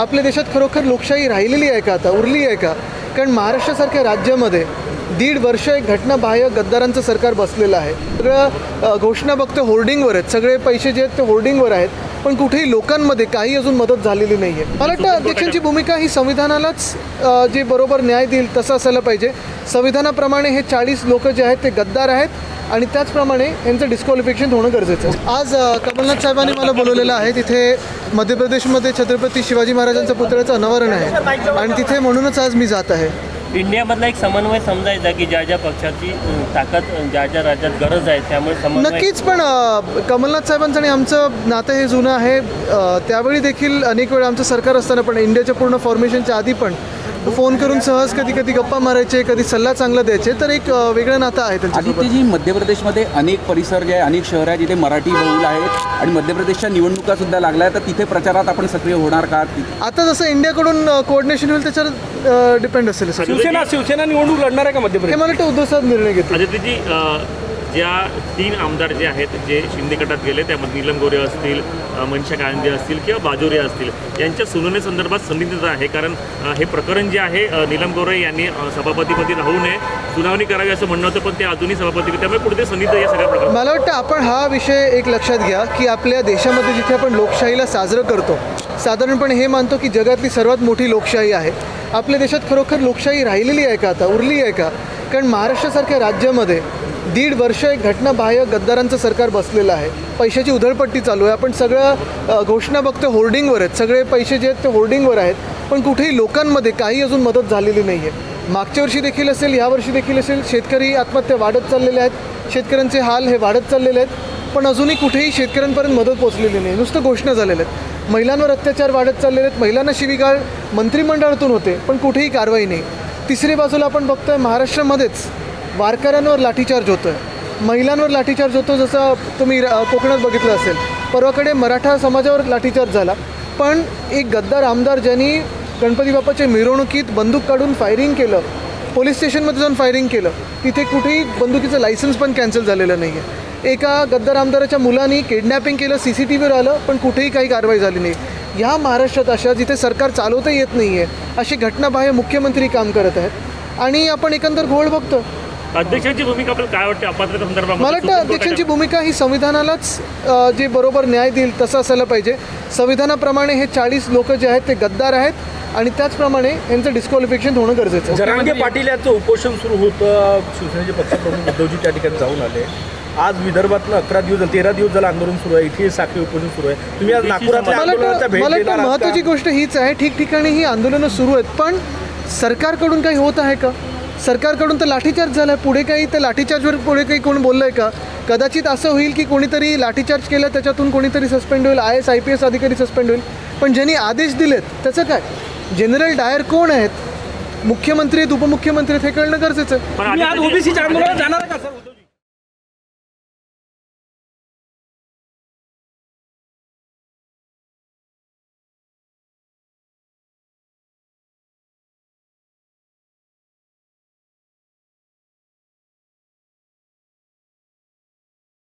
आपल्या देशात खरोखर लोकशाही राहिलेली आहे का आता? उरली आहे का? कारण महाराष्ट्रासारख्या राज्यामध्ये दीड वर्ष एक घटनाबाह्य गद्दारांचं सरकार बसलेलं आहे. सगळं घोषणा फक्त होर्डिंगवर आहेत. सगळे पैसे जे आहेत ते होर्डिंगवर आहेत. पण कुठेही लोकांमध्ये काही अजून मदत झालेली नाही आहे मला वाटतं अध्यक्षांची भूमिका ही संविधानालाच जे बरोबर न्याय देईल तसं असायला पाहिजे. संविधानाप्रमाणे हे चाळीस लोक जे आहेत ते गद्दार आहेत आणि त्याचप्रमाणे यांचं डिस्क्वालिफिकेशन होणं गरजेचं आहे. आज कमलनाथ साहेबांनी मला बोलवलेलं आहे. तिथे मध्य प्रदेशमध्ये छत्रपती शिवाजी महाराजांच्या पुतळ्याचं अनावरण आहे. आणि तिथे म्हणूनच आज मी जात आहे. इंडियामधला एक समन्वय समजायचा की ज्या ज्या पक्षाची ताकद ज्या ज्या राज्यात गरज आहे त्यामुळे समन्वय नक्कीच पण कमलनाथ साहेबांचं आणि आमचं नातं हे जुनं आहे. त्यावेळी देखील अनेक वेळा आमचं सरकार असताना पण इंडियाच्या पूर्ण फॉर्मेशनच्या आधी पण फोन करून सहज कधी कधी गप्पा मारायचे कधी सल्ला चांगला द्यायचे तर एक वेगळं नातं आहे त्यांच्यासोबत. आदित्यजी मध्य प्रदेशमध्ये अनेक परिसर जे आहे अनेक शहर आहे जिथे मराठी बहुल आहेत आणि मध्य प्रदेशच्या निवडणुका सुद्धा लागल्या तर तिथे प्रचारात आपण सक्रिय होणार का? आता जसं इंडियाकडून कोऑर्डिनेशन होईल त्याच्यावर डिपेंड असेल. शिवसेना शिवसेना निवडणूक लढणार आहे का मध्य हे प्रदेश मला वाटतं उद्धव साहेब निर्णय घेतील. ज्या तीन आमदार जे आहेत जे शिंदे गटात गेले त्यामध्ये नीलम गोरे असतील मनशा कांदे असतील किंवा बाजोरे असतील यांच्या सुनावणीसंदर्भात संदिग्धता आहे. कारण हे प्रकरण जे आहे नीलम गोरे यांनी सभापतीपदी राहू नये सुनावणी करावी असं म्हणणं होतं पण ते अजूनही सभापती त्यामुळे कुठे संदिग्ध या सगळ्या प्रकार मला वाटतं आपण हा विषय एक लक्षात घ्या की आपल्या देशामध्ये जिथे आपण लोकशाहीला साजरं करतो साधारणपणे हे मानतो की जगातली सर्वात मोठी लोकशाही आहे. आपल्या देशात खरोखर लोकशाही राहिलेली आहे का आता? उरली आहे का? कारण महाराष्ट्रासारख्या राज्यामध्ये दीड वर्ष एक घटनाबाह्य गद्दारांचं सरकार बसलेलं आहे. पैशाची उधळपट्टी चालू आहे. आपण सगळं घोषणा बघतो होर्डिंगवर आहेत. सगळे पैसे जे आहेत ते होर्डिंगवर आहेत. पण कुठेही लोकांमध्ये काही अजून मदत झालेली नाही आहे. मागच्या वर्षी देखील असेल यावर्षी देखील असेल शेतकरी आत्महत्या वाढत चाललेल्या आहेत. शेतकऱ्यांचे हाल हे वाढत चाललेले आहेत. पण अजूनही कुठेही शेतकऱ्यांपर्यंत मदत पोचलेली नाही. नुसतं घोषणा झालेल्या आहेत. महिलांवर अत्याचार वाढत चाललेले आहेत. महिलांना शिवीगाळ मंत्रिमंडळातून होते पण कुठेही कारवाई नाही. तिसरी बाजूला आपण बघतोय महाराष्ट्रामध्येच वारकऱ्यांवर लाठीचार्ज होतो आहे महिलांवर लाठीचार्ज होतो जसं तुम्ही कोकणात बघितलं असेल. परवाकडे मराठा समाजावर लाठीचार्ज झाला. पण एक गद्दार आमदार ज्यांनी गणपती बाप्पाच्या मिरवणुकीत बंदूक काढून फायरिंग केलं पोलीस स्टेशनमध्ये जाऊन फायरिंग केलं तिथे कुठेही बंदुकीचं लायसन्स पण कॅन्सल झालेलं नाही आहे एका गद्दार आमदाराच्या मुलांनी किडनॅपिंग केलं सी सी टी व्हीवर आलं पण कुठेही काही कारवाई झाली नाही. ह्या महाराष्ट्रात अशा जिथे सरकार चालवता येत नाही आहे अशी घटनाबाह्य मुख्यमंत्री काम करत आहेत. आणि आपण एकंदर घोळ बघतो अध्यक्षांची भूमिका आपल्याला काय वाटते? अपात्रता संदर्भात मला वाटतं अध्यक्षांची भूमिका ही संविधानालाच जे बरोबर न्याय देईल तसं असायला पाहिजे. संविधानाप्रमाणे हे चाळीस लोक जे आहेत ते गद्दार आहेत आणि त्याचप्रमाणे यांचं डिस्क्वालिफिकेशन होणं गरजेचं आहे. जरांगे पाटील यांचं उपोषण सुरू होतं. शिवसेनेचे पक्षप्रमुख उद्धवजी त्या ठिकाणी जाऊन आले. आज विदर्भातलं अकरा दिवस झाले तेरा दिवस झालं आंदोलन सुरू आहे. इथे साखळी उपोषण सुरू आहे. तुम्ही आज का? महत्त्वाची गोष्ट हीच आहे. ठिकठिकाणी ही आंदोलनं सुरू आहेत. पण सरकारकडून काही होत आहे का? सरकारकडून तर लाठीचार्ज झाला आहे पुढे काही त्या लाठीचार्जवर पुढे काही कोण बोललं आहे का? कदाचित असं होईल की कोणीतरी लाठीचार्ज केलं त्याच्यातून कोणीतरी सस्पेंड होईल. I S I P S अधिकारी सस्पेंड होईल. पण ज्यांनी आदेश दिलेत त्याचं काय? जनरल डायर कोण आहेत? मुख्यमंत्री आहेत उपमुख्यमंत्री आहेत हे कळणं गरजेचं आहे. तुम्ही आज ओबीसीच्या आंदोलनात जाणार का सर?